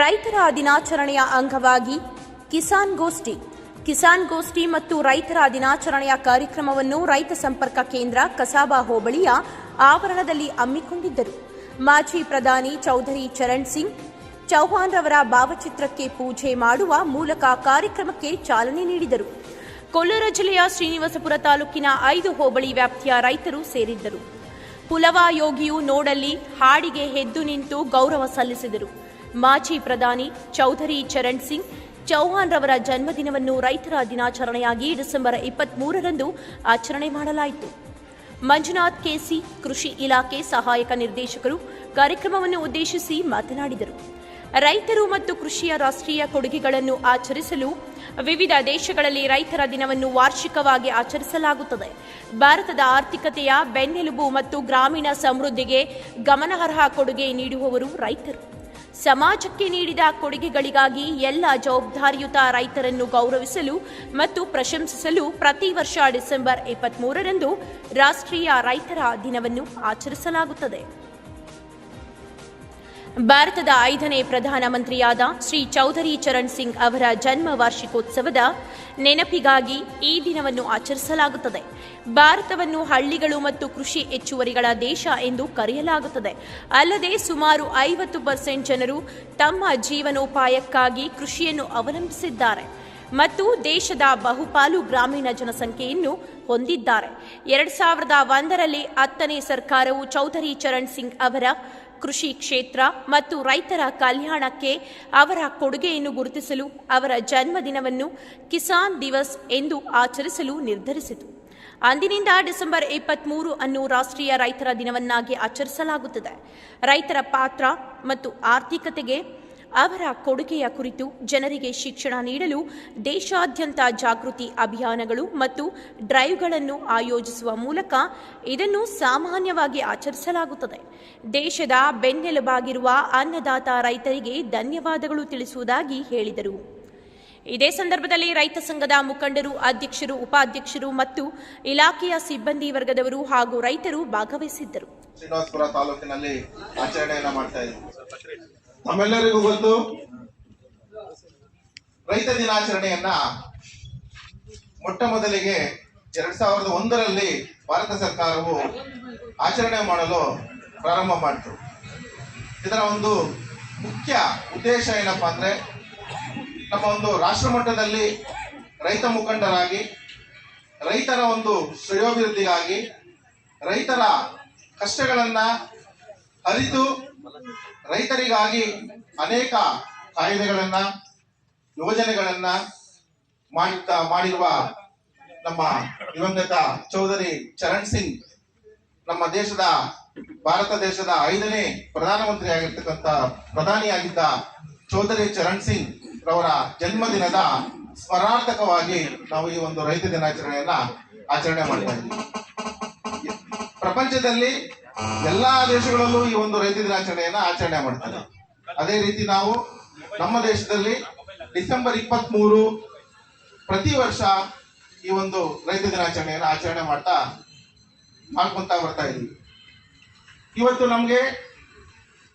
ರೈತರ ದಿನಾಚರಣೆಯ ಅಂಗವಾಗಿ ಕಿಸಾನ್ ಗೋಷ್ಠಿ ಕಿಸಾನ್ ಗೋಷ್ಠಿ ಮತ್ತು ರೈತರ ದಿನಾಚರಣೆಯ ಕಾರ್ಯಕ್ರಮವನ್ನು ರೈತ ಸಂಪರ್ಕ ಕೇಂದ್ರ ಕಸಾಬಾ ಹೋಬಳಿಯ ಆವರಣದಲ್ಲಿ ಹಮ್ಮಿಕೊಂಡಿದ್ದರು. ಮಾಜಿ ಪ್ರಧಾನಿ ಚೌಧರಿ ಚರಣ್ ಸಿಂಗ್, ಚೌಹಾಣ್ ರವರ ಭಾವಚಿತ್ರಕ್ಕೆ ಪೂಜೆ ಮಾಡುವ ಮೂಲಕ ಕಾರ್ಯಕ್ರಮಕ್ಕೆ ಚಾಲನೆ ನೀಡಿದರು. ಕೋಲಾರ ಜಿಲ್ಲೆಯ ಶ್ರೀನಿವಾಸಪುರ ತಾಲೂಕಿನ ಐದು ಹೋಬಳಿ ವ್ಯಾಪ್ತಿಯ ರೈತರು ಸೇರಿದ್ದರು. ಪುಲವ ಯೋಗಿಯು ನೋಡಲ್ಲಿ ಹಾಡಿಗೆ ಎದ್ದು ನಿಂತು ಗೌರವ ಸಲ್ಲಿಸಿದರು. ಮಾಜಿ ಪ್ರಧಾನಿ ಚೌಧರಿ ಚರಣ್ ಸಿಂಗ್ ಚೌಹಾನ್ ರವರ ಜನ್ಮದಿನವನ್ನು ರೈತರ ದಿನಾಚರಣೆಯಾಗಿ ಡಿಸೆಂಬರ್ ಇಪ್ಪತ್ಮೂರರಂದು ಆಚರಣೆ ಮಾಡಲಾಯಿತು. ಮಂಜುನಾಥ್ ಕೆಸಿ ಕೃಷಿ ಇಲಾಖೆ ಸಹಾಯಕ ನಿರ್ದೇಶಕರು ಕಾರ್ಯಕ್ರಮವನ್ನು ಉದ್ದೇಶಿಸಿ ಮಾತನಾಡಿದರು. ರೈತರು ಮತ್ತು ಕೃಷಿಯ ರಾಷ್ಟ್ರೀಯ ಕೊಡುಗೆಗಳನ್ನು ಆಚರಿಸಲು ವಿವಿಧ ದೇಶಗಳಲ್ಲಿ ರೈತರ ದಿನವನ್ನು ವಾರ್ಷಿಕವಾಗಿ ಆಚರಿಸಲಾಗುತ್ತದೆ. ಭಾರತದ ಆರ್ಥಿಕತೆಯ ಬೆನ್ನೆಲುಬು ಮತ್ತು ಗ್ರಾಮೀಣ ಸಮೃದ್ಧಿಗೆ ಗಮನಾರ್ಹ ಕೊಡುಗೆ ನೀಡುವವರು ರೈತರು. ಸಮಾಜಕ್ಕೆ ನೀಡಿದ ಕೊಡುಗೆಗಳಿಗಾಗಿ ಎಲ್ಲ ಜವಾಬ್ದಾರಿಯುತ ರೈತರನ್ನು ಗೌರವಿಸಲು ಮತ್ತು ಪ್ರಶಂಸಿಸಲು ಪ್ರತಿ ವರ್ಷ ಡಿಸೆಂಬರ್ ಇಪ್ಪತ್ಮೂರರಂದು ರಾಷ್ಟ್ರೀಯ ರೈತರ ದಿನವನ್ನು ಆಚರಿಸಲಾಗುತ್ತದೆ. ಭಾರತದ ಐದನೇ ಪ್ರಧಾನಮಂತ್ರಿಯಾದ ಶ್ರೀ ಚೌಧರಿ ಚರಣ್ ಸಿಂಗ್ ಅವರ ಜನ್ಮ ವಾರ್ಷಿಕೋತ್ಸವದ ನೆನಪಿಗಾಗಿ ಈ ದಿನವನ್ನು ಆಚರಿಸಲಾಗುತ್ತದೆ. ಭಾರತವನ್ನು ಹಳ್ಳಿಗಳು ಮತ್ತು ಕೃಷಿ ಹೆಚ್ಚುವರಿಗಳ ದೇಶ ಎಂದು ಕರೆಯಲಾಗುತ್ತದೆ. ಅಲ್ಲದೆ ಸುಮಾರು ಐವತ್ತು ಪರ್ಸೆಂಟ್ ಜನರು ತಮ್ಮ ಜೀವನೋಪಾಯಕ್ಕಾಗಿ ಕೃಷಿಯನ್ನು ಅವಲಂಬಿಸಿದ್ದಾರೆ ಮತ್ತು ದೇಶದ ಬಹುಪಾಲು ಗ್ರಾಮೀಣ ಜನಸಂಖ್ಯೆಯನ್ನು ಹೊಂದಿದ್ದಾರೆ. ಎರಡ್ ಸಾವಿರದ ಒಂದರಲ್ಲಿ ಹತ್ತನೇ ಸರ್ಕಾರವು ಚೌಧರಿ ಚರಣ್ ಸಿಂಗ್ ಅವರ ಕೃಷಿ ಕ್ಷೇತ್ರ ಮತ್ತು ರೈತರ ಕಲ್ಯಾಣಕ್ಕೆ ಅವರ ಕೊಡುಗೆಯನ್ನು ಗುರುತಿಸಲು ಅವರ ಜನ್ಮದಿನವನ್ನು ಕಿಸಾನ್ ದಿವಸ್ ಎಂದು ಆಚರಿಸಲು ನಿರ್ಧರಿಸಿತು. ಅಂದಿನಿಂದ ಡಿಸೆಂಬರ್ ಇಪ್ಪತ್ತ್ಮೂರು ಅನ್ನು ರಾಷ್ಟ್ರೀಯ ರೈತರ ದಿನವನ್ನಾಗಿ ಆಚರಿಸಲಾಗುತ್ತದೆ. ರೈತರ ಪಾತ್ರ ಮತ್ತು ಆರ್ಥಿಕತೆಗೆ ಅವರ ಕೊಡುಗೆಯ ಕುರಿತು ಜನರಿಗೆ ಶಿಕ್ಷಣ ನೀಡಲು ದೇಶಾದ್ಯಂತ ಜಾಗೃತಿ ಅಭಿಯಾನಗಳು ಮತ್ತು ಡ್ರೈವ್ಗಳನ್ನು ಆಯೋಜಿಸುವ ಮೂಲಕ ಇದನ್ನು ಸಾಮಾನ್ಯವಾಗಿ ಆಚರಿಸಲಾಗುತ್ತದೆ. ದೇಶದ ಬೆನ್ನೆಲುಬಾಗಿರುವ ಅನ್ನದಾತ ರೈತರಿಗೆ ಧನ್ಯವಾದಗಳು ತಿಳಿಸುವುದಾಗಿ ಹೇಳಿದರು. ಇದೇ ಸಂದರ್ಭದಲ್ಲಿ ರೈತ ಸಂಘದ ಮುಖಂಡರು, ಅಧ್ಯಕ್ಷರು, ಉಪಾಧ್ಯಕ್ಷರು ಮತ್ತು ಇಲಾಖೆಯ ಸಿಬ್ಬಂದಿ ವರ್ಗದವರು ಹಾಗೂ ರೈತರು ಭಾಗವಹಿಸಿದ್ದರು. ನಮ್ಮೆಲ್ಲರಿಗೂ ಗೊತ್ತು? ರೈತ ದಿನಾಚರಣೆಯನ್ನ ಮೊಟ್ಟ ಮೊದಲಿಗೆ ಎರಡ್ ಸಾವಿರದ ಒಂದರಲ್ಲಿ ಭಾರತ ಸರ್ಕಾರವು ಆಚರಣೆ ಮಾಡಲು ಪ್ರಾರಂಭ ಮಾಡಿತು. ಇದರ ಒಂದು ಮುಖ್ಯ ಉದ್ದೇಶ ಏನಪ್ಪ ಅಂದ್ರೆ ನಮ್ಮ ಒಂದು ರಾಷ್ಟ್ರ ಮಟ್ಟದಲ್ಲಿ ರೈತ ಮುಖಂಡರಾಗಿ, ರೈತರ ಒಂದು ಶ್ರೇಯೋಭಿವೃದ್ಧಿಗಾಗಿ ರೈತರ ಕಷ್ಟಗಳನ್ನ ಅರಿತು ರೈತರಿಗಾಗಿ ಅನೇಕ ಕಾಯ್ದೆಗಳನ್ನ, ಯೋಜನೆಗಳನ್ನ ಮಾಡುತ್ತಾ ಮಾಡಿರುವ ನಮ್ಮ ದಿವಂಗತ ಚೌಧರಿ ಚರಣ್ ಸಿಂಗ್ ನಮ್ಮ ದೇಶದ, ಭಾರತ ದೇಶದ ಐದನೇ ಪ್ರಧಾನಮಂತ್ರಿ ಆಗಿರ್ತಕ್ಕಂಥ ಪ್ರಧಾನಿಯಾಗಿದ್ದ ಚೌಧರಿ ಚರಣ್ ಸಿಂಗ್ ರವರ ಜನ್ಮದಿನದ ಸ್ಮರಣಾರ್ಥಕವಾಗಿ ನಾವು ಈ ಒಂದು ರೈತ ದಿನಾಚರಣೆಯನ್ನ ಆಚರಣೆ ಮಾಡ್ತಾ ಇದ್ದೀವಿ. ಪ್ರಪಂಚದಲ್ಲಿ ಎಲ್ಲಾ ದೇಶಗಳಲ್ಲೂ ಈ ಒಂದು ರೈತ ದಿನಾಚರಣೆಯನ್ನ ಆಚರಣೆ ಮಾಡ್ತಾರೆ. ಅದೇ ರೀತಿ ನಾವು ನಮ್ಮ ದೇಶದಲ್ಲಿ ಡಿಸೆಂಬರ್ ಇಪ್ಪತ್ತ್ ಮೂರು ಪ್ರತಿ ವರ್ಷ ಈ ಒಂದು ರೈತ ದಿನಾಚರಣೆಯನ್ನು ಆಚರಣೆ ಮಾಡ್ತಾ, ಮಾಡ್ಕೊಂತ ಬರ್ತಾ ಇದ್ದೀವಿ ಇವತ್ತು ನಮ್ಗೆ